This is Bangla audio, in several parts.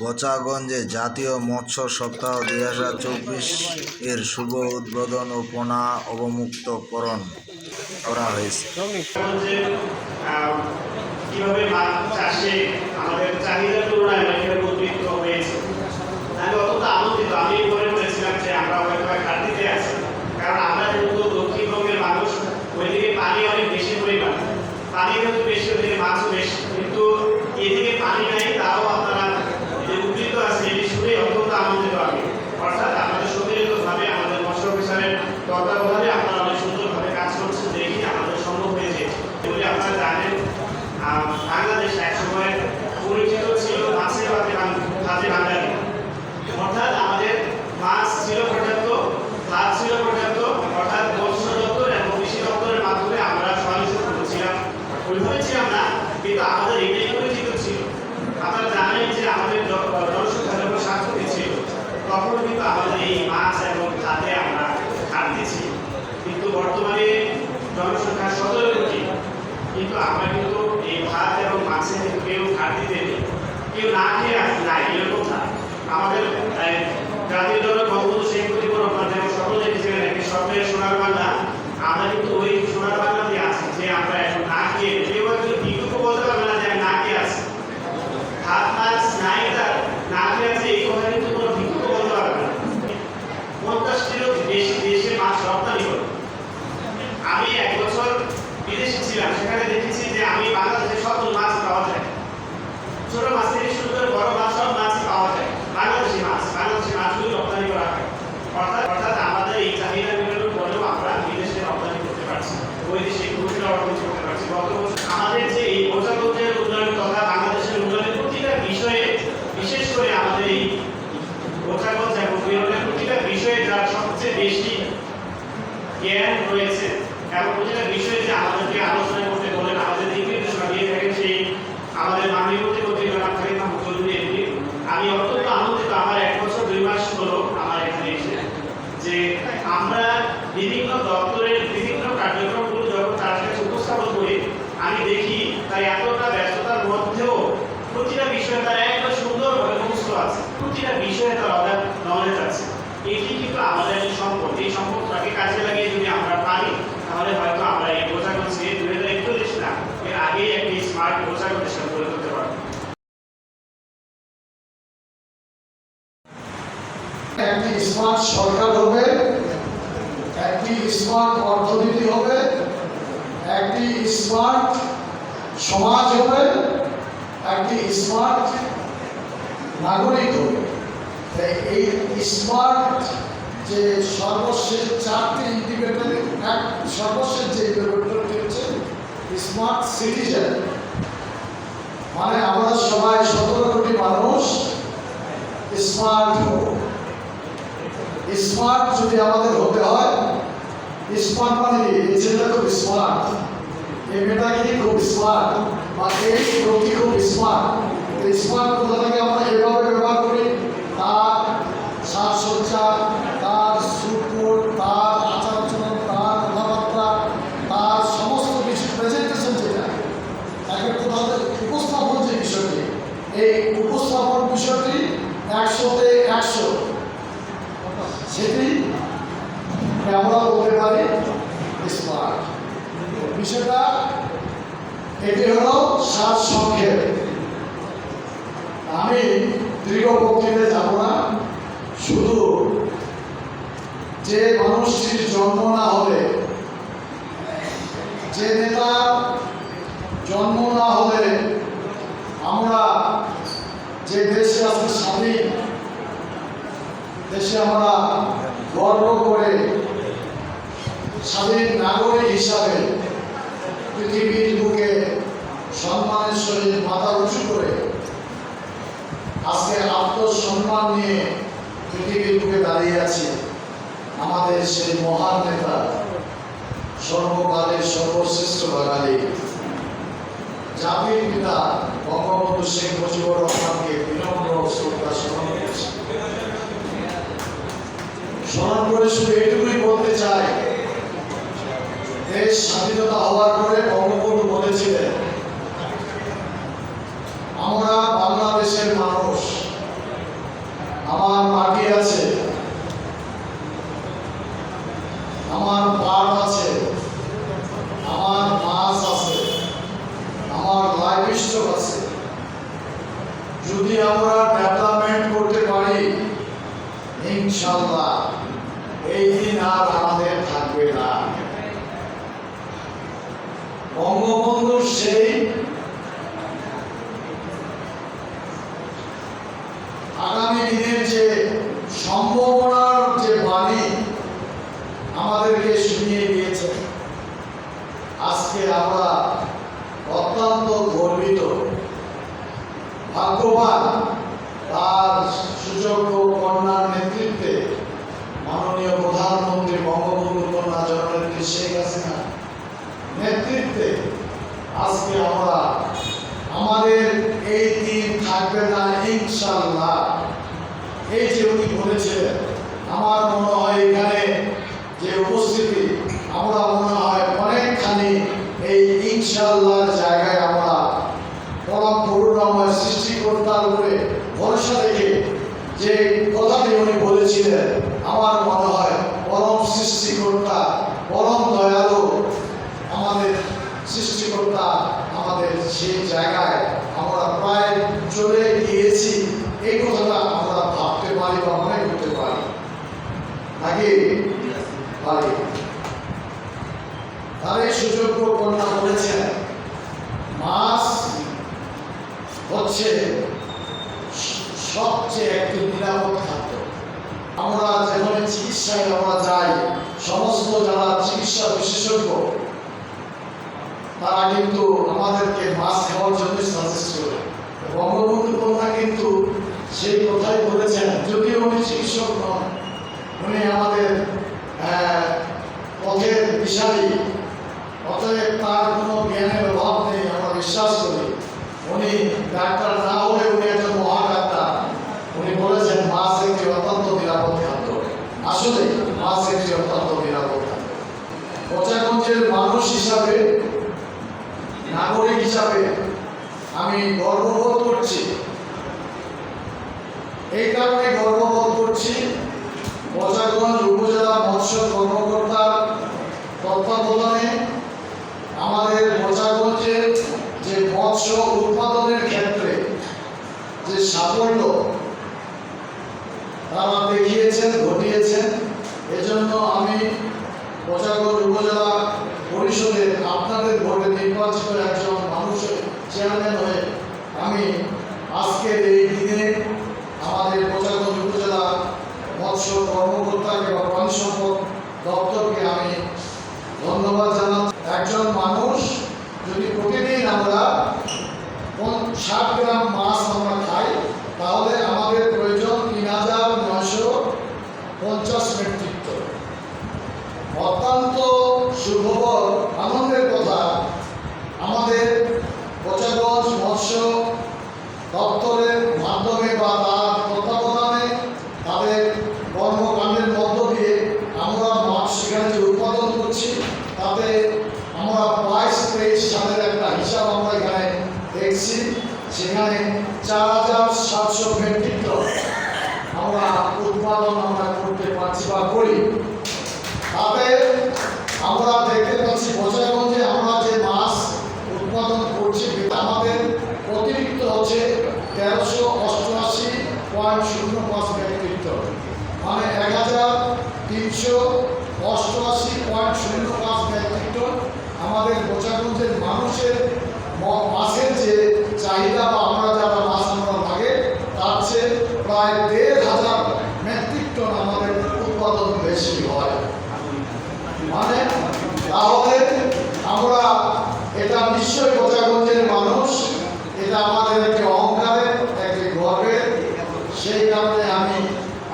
বচাগঞ্জে জাতীয় মৎস্য সপ্তাহ দুই হাজার চব্বিশ এর শুভ উদ্বোধন ও পোনা অবমুক্তকরণ করা হয়েছে। কীভাবে চাষে আমাদের চাহিদা তুলনায় হয়েছে। আমি অত্যন্ত আনন্দিত আমি মনে করেছিলাম যে আমরা হয়তো বা ঘাটতিতে আছি কারণ আমরা যেহেতু দক্ষিণবঙ্গের মানুষ ওইদিকে পানি অনেক বেশি পরিমাণ পানি যেহেতু বেশি ওইদিকে মাছও বেশি কিন্তু এদিকে পানি নাই তাও আপনারা যে উদ্বৃত্ত আছে এটি শুনে অত্যন্ত আনন্দিত আমি অর্থাৎ আমাদের সম্মিলিতভাবে আমাদের মৎস্য অফিসারের তত্ত্বাবধানে আপনারা অনেক সুন্দরভাবে কাজ করছেন দেখি আমাদের সম্ভব হয়েছে এগুলি আপনারা জানেন আহ, বাংলাদেশ একসময় পরিচিত ছিল মাছের ভাতে বাং- ভাতে বাঙালি অর্থাৎ আমাদের মাছ ছিল পর্যাপ্ত ভাত ছিল পর্যাপ্ত অর্থাৎ মৎস্য দপ্তর এবং কৃষি দপ্তরের মাধ্যমে আমরা সহযোগিতা করেছিলাম ওইভাবে ছিলাম না কিন্তু আমাদের এটাই পরিচিত ছিল। আপনারা জানেন যে আমাদের জন- জনসংখ্যা যখন সাতশোটি ছিল তখন কিন্তু আমাদের এই মাছ এবং ভাতে আমরা ঘাটতি কিন্তু বর্তমানে জনসংখ্যা সতেরো কোটি। কিন্তু আমরা কিন্তু এই ভাত এবং মাছে কেউ ঘাটতিতে নেই। কেউ না খেয়ে আস নাই এরকম না। আমাদের জাতির জনক বঙ্গবন্ধু শেখ মুজিবুর রহমান যেমন স্বপ্ন দেখেছিলেন একটি স্বপ্নের সোনার বাংলা আমরা কিন্তু ওই সোনার বাংলাতে আছি যে আমরা এখন না খেয়ে কেউ একজন বিটুকু বলতে পারবে না যে আমি না খেয়ে আছি ভাত মাছ নাই তার না খেয়ে আছে এই কথা কিন্তু কোনো বিটুকু বলতে পারবে না পঞ্চাশটিরও বেশি দেশে মাছ রপ্তানি করে আমি এক বছর বিদেশে ছিলাম সেখানে দেখেছি যে আমি বাংলাদেশে সব মাছ পাওয়া যায় ছোট মাছ থেকে শুরু করে বড় মাছ সব মাছই পাওয়া যায় বাংলাদেশি মাছ বাংলাদেশি মাছগুলি রপ্তানি করা হয় অর্থাৎ অর্থাৎ আমাদের এই চাহিদা মেটানোর পরেও আমরা বিদেশে রপ্তানি করতে পারছি বৈদেশিক মুদ্রা অর্জন করতে পারছি গত বছর আমাদের যে এই বোঝাপত্রের উন্নয়ন তথা বাংলাদেশের উন্নয়নের প্রতিটা বিষয়ে বিশেষ করে আমাদের এই বোঝাগঞ্জ এবং বিরোধের প্রতিটা বিষয়ে যারা সবচেয়ে বেশি জ্ঞান রয়েছে এবং প্রতিটা বিষয়ে যে আমাদেরকে আলোচনা করতে বলেন আমাদের দিক নির্দেশনা দিয়ে থাকেন সেই আমাদের মাননীয় প্রতিমন্ত্রী জনাব খালিদ মাহমুদ চৌধুরী এমপি আমি অত্যন্ত আনন্দিত আমার এক বছর দুই মাস হলো আমার এখানে এসে যে আমরা বিভিন্ন দপ্তরের বিভিন্ন কার্যক্রমগুলো যখন তার কাছে উপস্থাপন করি আমি দেখি তার এতটা ব্যস্ততার মধ্যেও প্রতিটা বিষয়ে তার একটা সুন্দরভাবে মুখস্থ আছে। প্রতিটা বিষয়ে তার অগাধ নলেজ আছে। এটি কিন্তু আমাদের একটি সম্পদ, এই সম্পদটাকে কাজে লাগিয়ে যদি আমরা পারি, তাহলে হয়তো আমরা এই বোঝাগঞ্জকে দুই হাজার একচল্লিশ না, এর আগেই একটি স্মার্ট বোঝাগঞ্জ হিসাবে গড়ে তুলতে পারব। একটি স্মার্ট সরকার হবে, একটি স্মার্ট অর্থনীতি হবে, একটি স্মার্ট সমাজ হবে একটি স্মার্ট নাগরিক এই স্মার্ট যে সর্বশেষ চারটি ইন্ডিপেন্ডেন্ট এক সর্বশেষ যে ইন্ডিপেন্ডেন্ট হচ্ছে স্মার্ট সিটিজেন মানে আমরা সবাই সতেরো কোটি মানুষ স্মার্ট হব। স্মার্ট যদি আমাদের হতে হয় স্মার্ট মানে এই ছেলেটা খুব স্মার্ট এই মেয়েটা খুব স্মার্ট বা লোকটি খুব স্মার্ট স্মার্ট কথাটাকে আমরা এভাবে ব্যবহার করি, তার সাজসজ্জা তার সুপুর, তার আচার আচরণ তার কথাবার্তা, তার সমস্ত কিছু প্রেজেন্টেশন যেটা, তাকে কোথাও উপস্থাপন যে বিষয়টি, এই উপস্থাপন বিষয়টি একশোতে একশো। সেটি আমরা বলতে পারি স্মার্ট বিষয়টা এটি হলো সাত সংক্ষেপ আমি দীর্ঘ বক্তৃতায় যাব না। শুধু যে মানুষটির জন্ম না হলে, যে নেতা জন্ম না হলে আমরা যে দেশে আজকে স্বাধীন, দেশে আমরা গর্ব করে স্বাধীন নাগরিক হিসাবে পৃথিবীর সম্মানের সহিত মাথা উঁচু করে আজকে আত্মসম্মান নিয়ে পৃথিবীর বুকে দাঁড়িয়ে আছে আমাদের সেই মহান নেতা, সর্বকালের সর্বশ্রেষ্ঠ বাঙালি। জাতির পিতা বঙ্গবন্ধু শেখ মুজিবুর রহমানকে বিনম্র শ্রদ্ধা স্মরণ করেছে। স্মরণ করে শুধু এটুকুই বলতে চাই, দেশ স্বাধীনতা হওয়ার পরে বঙ্গবন্ধু বাংলাদেশের মানুষ, আমার মাটি আছে, আমার পাট আছে, আমার মাছ আছে, আমার লাইফ স্টক আছে। যদি আমরা ডেভেলপমেন্ট করতে পারি, ইনশাল্লাহ এই দিন আর আমাদের থাকবে না। বঙ্গবন্ধুর সেই আগামী দিনের যে সম্ভাবনার যে বাণী আমাদেরকে শুনিয়ে দিয়েছে, আজকে আমরা অত্যন্ত গর্বিত, ভাগ্যবান তার সুযোগ্য কন্যার নেতৃত্বে মাননীয় প্রধানমন্ত্রী বঙ্গবন্ধু কন্যা জননেত্রী শেখ হাসিনা নেতৃত্বে আজকে আমরা আমাদের এই দিন থাকবে না ইনশাল্লাহ বলেছিলেন আমার মনে হয় এখানে যে উপস্থিতি, আমরা মনে হয় অনেকখানি এই ইনশাল্লাহর জায়গায় আমরা পরম করুণাময় সৃষ্টিকর্তার উপরে ভরসা রেখে যে কথাটি উনি বলেছিলেন, আমার মনে হয় পরম সৃষ্টিকর্তা, পরম দয়ালু আমাদের সৃষ্টিকর্তা আমাদের সেই জায়গায় আমরা প্রায় চলে গিয়েছি এই কথাটা আমরা ভাবতে পারি বা মনে করতে পারি নাকি পারি তার সুযোগ্য কন্যা বলেছেন, মাছ হচ্ছে সবচেয়ে একটি নিরাপদ খাদ্য। আমরা যেখানে চিকিৎসায় আমরা যাই, সমস্ত যারা চিকিৎসা বিশেষজ্ঞ, তারা কিন্তু আমাদেরকে মাছ খাওয়ার জন্য সাজেস্ট করে। বঙ্গবন্ধু কন্যা কিন্তু সেই কথাই বলেছেন, যদিও উনি চিকিৎসক নন, উনি আমাদের পথের দিশারি অতএব তার কোনো জ্ঞানের অভাব নেই, আমরা বিশ্বাস করি। উনি ডাক্তার না হলে উনি একজন মহা ডাক্তার উনি বলেছেন, মাছ একটি অত্যন্ত নিরাপদ খাদ্য। আসলে, মাছ একটি অত্যন্ত নিরাপদ খাদ্য। পচাগঞ্জের মানুষ হিসাবে, নাগরিক হিসাবে, আমি গর্ববোধ করছি। এই কারণে করছি পচাগঞ্জ উপজেলা মৎস্য কর্মকর্তার তত্ত্বাবধানে আমাদের পচাগঞ্জের যে মৎস্য উৎপাদনের ক্ষেত্রে যে সাফল্য তারা দেখিয়েছেন, ঘটিয়েছেন, এজন্য আমি পচাগঞ্জ উপজেলা পরিষদের আপনাদের ভোটে নির্বাচিত একজন মানুষের চেয়ারম্যান হয়ে আমি আজকের এই দিনে আমাদের মৎস্য কর্মকর্তা এবং প্রাণী সম্পদ দপ্তরকে আমি ধন্যবাদ জানাচ্ছি। একজন মানুষ যদি প্রতিদিন আমরা ষাট গ্রাম মাছ আমরা খাই তাহলে আমাদের প্রয়োজন তিন হাজার নয়শো পঞ্চাশ মেট্রিক টন অত্যন্ত সুখবর আনন্দের কথা আমাদের পচাগঞ্জ মৎস্য দপ্তরের মাধ্যমে বা তার তত্ত্বাবধানে তাদের কর্মকাণ্ডের মধ্য দিয়ে আমরা মাছ সেখানে যে উৎপাদন করছি তাতে আমরা বাইশ তেইশ সালের একটা হিসাব আমরা এখানে দেখছি সেখানে চার হাজার সাতশো মেট্রিক টন আমরা উৎপাদন আমরা করতে পারছি বা করি। তাতে আমরা দেখতে পাচ্ছি বোঝাগঞ্জে আমরা যে মাছ উৎপাদন করছি আমাদের অতিরিক্ত হচ্ছে তেরোশো অষ্টআশি পয়েন্ট শূন্য পাঁচ মেট্রিক টন মানে এক হাজার তিনশো অষ্টআশি পয়েন্ট শূন্য পাঁচ মেট্রিক টন আমাদের বোঝাগঞ্জের মানুষের ম- মাছের যে চাহিদা বা আমরা যারা মাছ আমরা লাগে তার চেয়ে প্রায় দেড় হাজার মেট্রিক টন আমাদের উৎপাদন বেশি হয়। মানে তাহলে আমরা এটা নিশ্চয়ই কোচাগঞ্জের মানুষ, এটা আমাদের একটি অহংকারের একটি গর্বের সেই কারণে আমি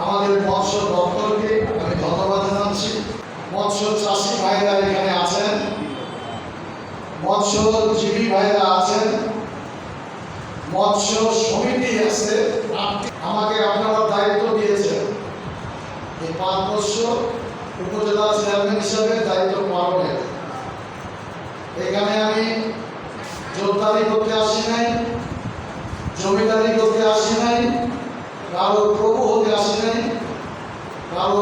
আমাদের মৎস্য দপ্তরকে আমি ধন্যবাদ জানাচ্ছি। মৎস্য চাষি ভাইরা এখানে আছেন, মৎস্যজীবী ভাইরা আছেন। মৎস্য সমিতি আছে আমাকে আপনারা দায়িত্ব দিয়েছেন। এই পাঁচ বছর উপজেলা চেয়ারম্যান হিসাবে দায়িত্ব পালনের। এখানে আমি জোরদারি করতে আসি নাই, জমিদারি করতে আসি নাই, কারও প্রভু হতে কারও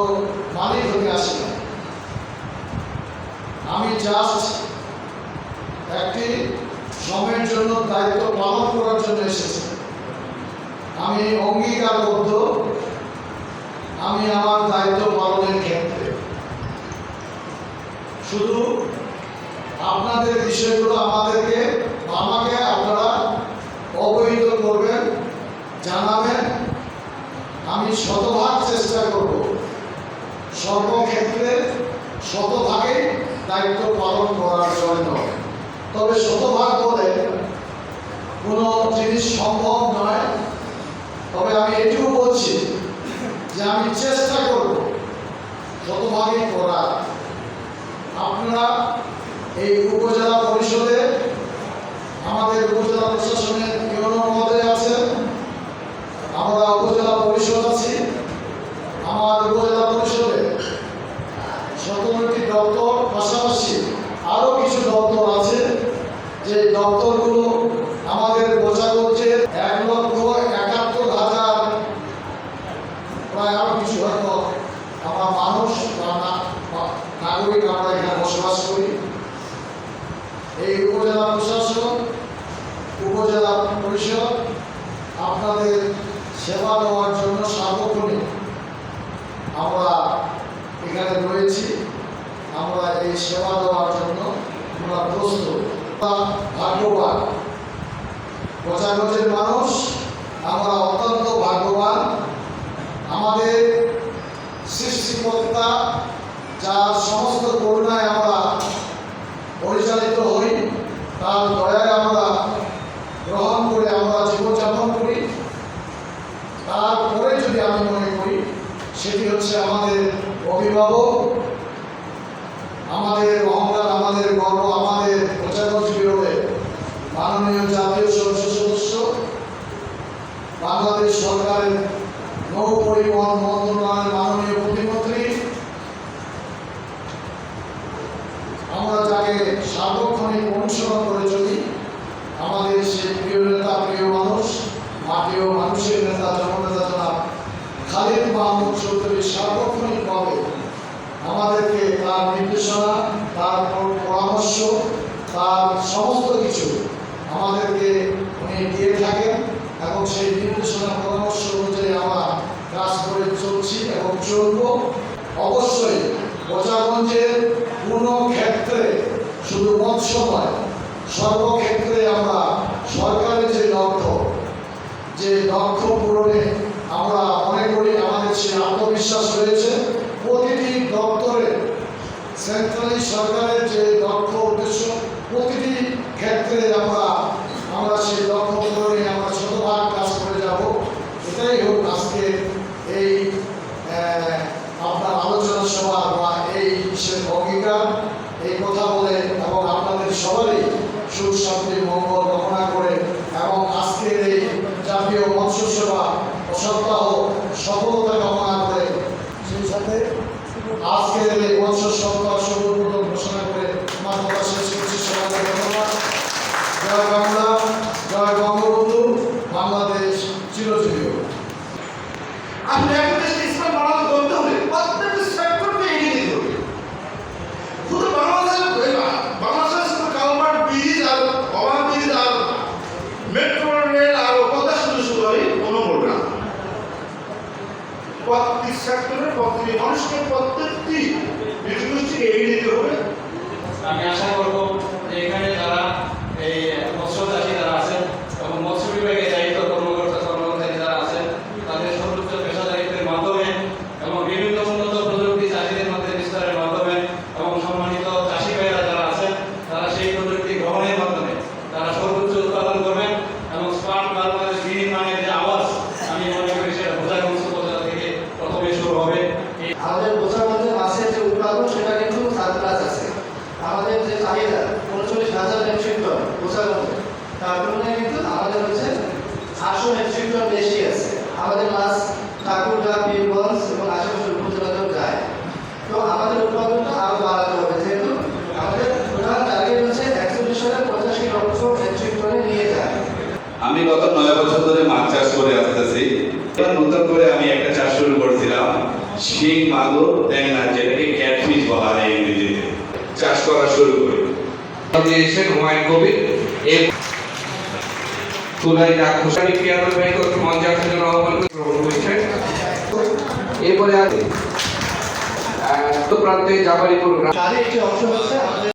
মালিক হতে আসি না আমি জাস্ট সময়ের জন্য দায়িত্ব পালন করার জন্য এসেছি। আমি অঙ্গীকারবদ্ধ। আমি আমার দায়িত্ব পালনের ক্ষেত্রে। শুধু আপনাদের বিষয়গুলো আমাদেরকে আমাকে আপনারা অবহিত করবেন, জানাবেন। আমি শতভাগ চেষ্টা করব। সর্বক্ষেত্রে শতভাগে দায়িত্ব পালন করার জন্য। তবে শতভাগ বলে কোনো জিনিস সম্ভব নয়। তবে আমি এটুকু বলছি যে আমি চেষ্টা করব শতভাগই করার আপনারা এই উপজেলা পরিষদে, আমাদের উপজেলা প্রশাসনের ইউনো মহোদয় আছেন, আমরা উপজেলা পরিষদ আছি, আমার উপজেলা পরিষদে সতেরোটি দপ্তর পাশাপাশি আরও কিছু দপ্তর আছে যে দপ্তরগুলো আমাদের বোঝাগঞ্জের এক লক্ষ একাত্তর হাজার প্রায় আরও কিছু হয়তো আমরা মানুষ বা না- বা- নাগরিক আমরা এখানে বসবাস করি এই উপজেলা প্রশাসন উপজেলা পরিষদ আপনাদের সেবা দেওয়ার জন্য সার্বক্ষণিক আমরা এখানে রয়েছি আমরা এই সেবা দেওয়ার জন্য আমরা প্রস্তুত। ভাগ্যবান। গোছাগোছের মানুষ, আমরা অত্যন্ত ভাগ্যবান। আমাদের সৃষ্টিকর্তা যার সমস্ত করুণায় আমরা পরিচালিত হই, তার দয়ায় আমরা গ্রহণ করে আমরা জীবনযাপন করি। তারপরে যদি আমি মনে করি, সেটি হচ্ছে আমাদের অভিভাবক আমাদের অহংকার আমাদের গর্ব, আমাদের বিরোধে মাননীয় জাতীয় সংসদ সদস্য, বাংলাদেশ সরকারের নৌ পরিবহন মন্ত্রণালয়ের মাননীয় প্রতিমন্ত্রী, আমরা যাকে সার্বক্ষণিক অনুসরণ করে চলি। আমাদের সেই প্রিয় নেতা, প্রিয় মানুষ মাটি ও মানুষের নেতা, জননেতা জনাব খালিদ মাহমুদ চৌধুরী সার্বক্ষণিকভাবে আমাদেরকে তার নির্দেশনা, তার পরামর্শ, তার সমস্ত কিছু আমাদেরকে উনি দিয়ে থাকেন এবং সেই নির্দেশনা, পরামর্শ অনুযায়ী আমরা কাজ করে চলছি এবং চলব। অবশ্যই বোচাগঞ্জের কোনো ক্ষেত্রে শুধু মৎস্য নয়, সর্বক্ষেত্রে আমরা সরকারের যে লক্ষ্য যে লক্ষ্য পূরণে আমরা মনে করি আমাদের সে আত্মবিশ্বাস রয়েছে। সেন্ট্রালি সরকারের যে লক্ষ্য উদ্দেশ্য প্রতিটি ক্ষেত্রে আমরা আমরা সেই লক্ষ্য পূরণে আমরা শতভাগ কাজ করে যাব। এটাই হোক আজকে এই আপনার আলোচনা সভা বা এই অঙ্গীকার এই কথা বলে এবং আপনাদের সবারই সুখ শান্তি মঙ্গল কামনা করে এবং আজকের এই জাতীয় মৎস্য সেবা সপ্তাহ সফলতা কামনা করে। সেই সাথে আজকের এই মৎস্য সপ্তাহ সর্বপ্রথম ঘোষণা করে আমার কথা শেষ করছি সবাইকে ধন্যবাদ জয় বাংলা জয় বঙ্গবন্ধু বাংলাদেশ চিরজীবী হোক। আপনি একটা দেশে ইসলাম বাড়ানো করতে হলে প্রত্যেকটা সেক্টরকে এগিয়ে দিতে হবে শুধু বাংলাদেশের বাংলাদেশের শুধু কালভার্ট ব্রিজ আর ওভার ব্রিজ আর মেট্রো রেল আরও কথা শুধু শুরু হয় না প্রত্যেক সেক্টরের প্রত্যেক মানুষকে প্রত্যেকটি বিজনেসটিকে এগিয়ে দিতে হবে। আমি আশা করব যে এখানে যারা এই মৎস্য চাষী যারা আছেন এবং মৎস্য বিভাগে দায়িত্ব কর্মকর্তা কর্মচারী যারা আছেন তাদের সর্বোচ্চ পেশাদারিত্বের মাধ্যমে এবং বিভিন্ন উন্নত প্রযুক্তি চাষীদের মধ্যে বিস্তারের মাধ্যমে এবং সম্মানিত চাষী ভাইয়েরা যারা আছেন তারা সেই প্রযুক্তি গ্রহণের মাধ্যমে তারা সর্বোচ্চ উৎপাদন করবেন এবং স্মার্ট বাংলাদেশ বিনির্মাণের যে আওয়াজ আমি মনে করি সেটা বোঝাগঞ্জ উপজেলা থেকে প্রথমে শুরু হবে এই আমাদের বোঝাগঞ্জের মাছের যে উৎপাদন সেটা কিন্তু সারপ্লাস আছে আমাদের যে চাহিদা উনচল্লিশ হাজার মেট্রিক টন বোঝাগঞ্জে তার তুলনায় কিন্তু আমাদের হচ্ছে আটশো মেট্রিক টন বেশি আছে আমাদের মাছ ঠাকুরগা বীরগঞ্জ এবং আশেপাশের উপজেলাতেও যায় তো আমাদের উৎপাদনটা আরও বাড়াতে হবে যেহেতু আমাদের প্রধান টার্গেট হচ্ছে একচল্লিশ হাজার পঁচাশি লক্ষ মেট্রিক টনে নিয়ে যায় আমি গত নয় বছর ধরে মাছ চাষ করে আসতেছি নতুন করে আমি একটা চাষ শুরু করেছিলাম শিং মাগুর ট্যাংরা যেটাকে ক্যাটফিশ বলা হয় ইংরেজিতে। চাষ করা শুরু করি। দিয়েছেন হুমায়ুন কবির। এর তুলাই মঞ্চে আসার জন্য আহ্বান গ্রহণ করছেন। এরপরে আছে আহ, প্রান্তে জামালিপুর গ্রাম তারই একটি অংশ হচ্ছে আমাদের